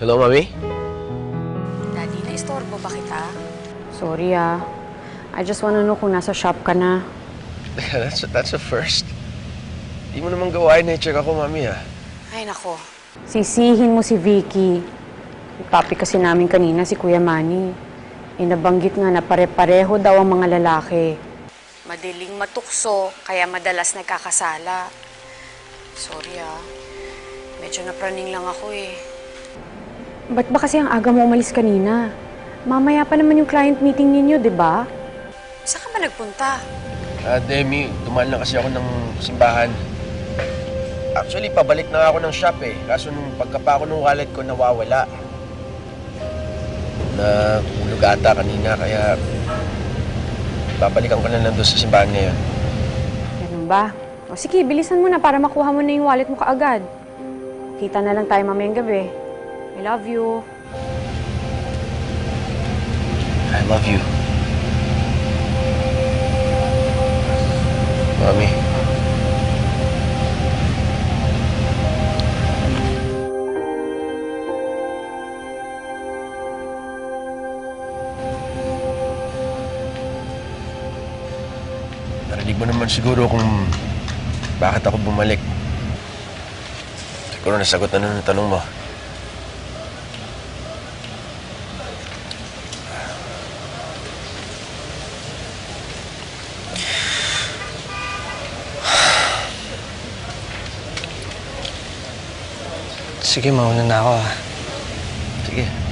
Hello, Mami? Daddy, naistorbo ba kita? Sorry ah. I just wanna know kung nasa shop ka na. that's, that's a first. Di mo naman gawain na i-check ako, Mami, ah. Ay, nako. Sisihin mo si Vicky. Yung topic kasi namin kanina si Kuya Manny. Inabanggit nga na pare-pareho daw ang mga lalaki. Madaling matukso, kaya madalas nagkakasala. Sorry ah. Medyo napraning lang ako eh. Ba't ba kasi ang aga mo umalis kanina? Mamaya pa naman yung client meeting ninyo, di ba? Saan ka ba nagpunta? Ah, Demi, dumaan lang kasi ako ng simbahan. Actually, pabalik na ako ng shop eh. Kaso nung pagkapa ko ng wallet ko, nawawala. Na hulog ata kanina, kaya babalikan ko na lang doon sa simbahan ngayon. Ganun ba? O sige, bilisan mo na para makuha mo na yung wallet mo kaagad. Kita na lang tayo mamayang gabi. I love you. I love you. Mami. Narinig mo naman siguro kung bakit ako bumalik. Siguro nasagot na nun ang tanong mo. Sige, mauna na ako ha. Sige.